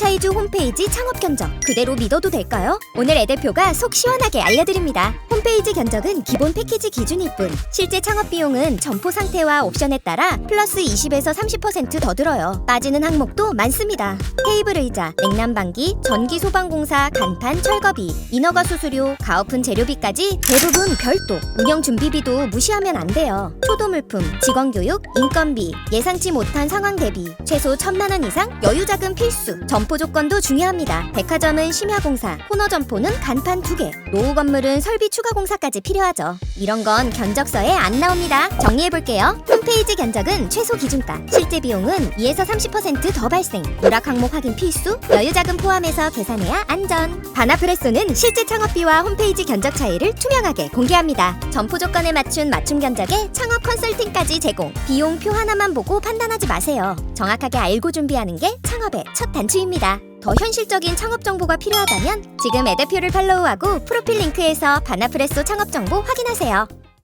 프랜차이즈 홈페이지 창업 견적 그대로 믿어도 될까요? 오늘 애 대표가 속 시원하게 알려드립니다. 홈페이지 견적은 기본 패키지 기준일 뿐 실제 창업 비용은 점포 상태와 옵션에 따라 플러스 20에서 30%더 들어요. 빠지는 항목도 많습니다. 테이블 의자, 냉난방기, 전기 소방공사, 간판, 철거비, 인허가 수수료, 가오픈 재료비까지 대부분 별도. 운영 준비비도 무시하면 안 돼요. 초도 물품, 직원 교육, 인건비, 예상치 못한 상황 대비, 최소 천만 원 이상 여유 자금 필수. 점포 조건도 중요합니다. 백화점은 심야공사, 코너 점포는 간판 두 개, 노후 건물은 설비 추가 공사까지 필요하죠. 이런 건 견적서에 안 나옵니다. 정리해 볼게요. 홈페이지 견적은 최소 기준가, 실제 비용은 2에서 30%더 발생. 누락 항목 확인 필수, 여유 자금 포함해서 계산해야 안전. 바나프레소는 실제 창업비와 홈페이지 견적 차이를 투명하게 공개합니다. 점포 조건에 맞춘 맞춤 견적에 창업 컨설팅까지 제공. 비용 표 하나만 보고 판단하지 마세요. 정확하게 알고 준비하는 게 창업의 첫 단추입니다. 더 현실적인 창업 정보가 필요하다면 지금 에대표를 팔로우하고 프로필 링크에서 바나프레소 창업 정보 확인하세요.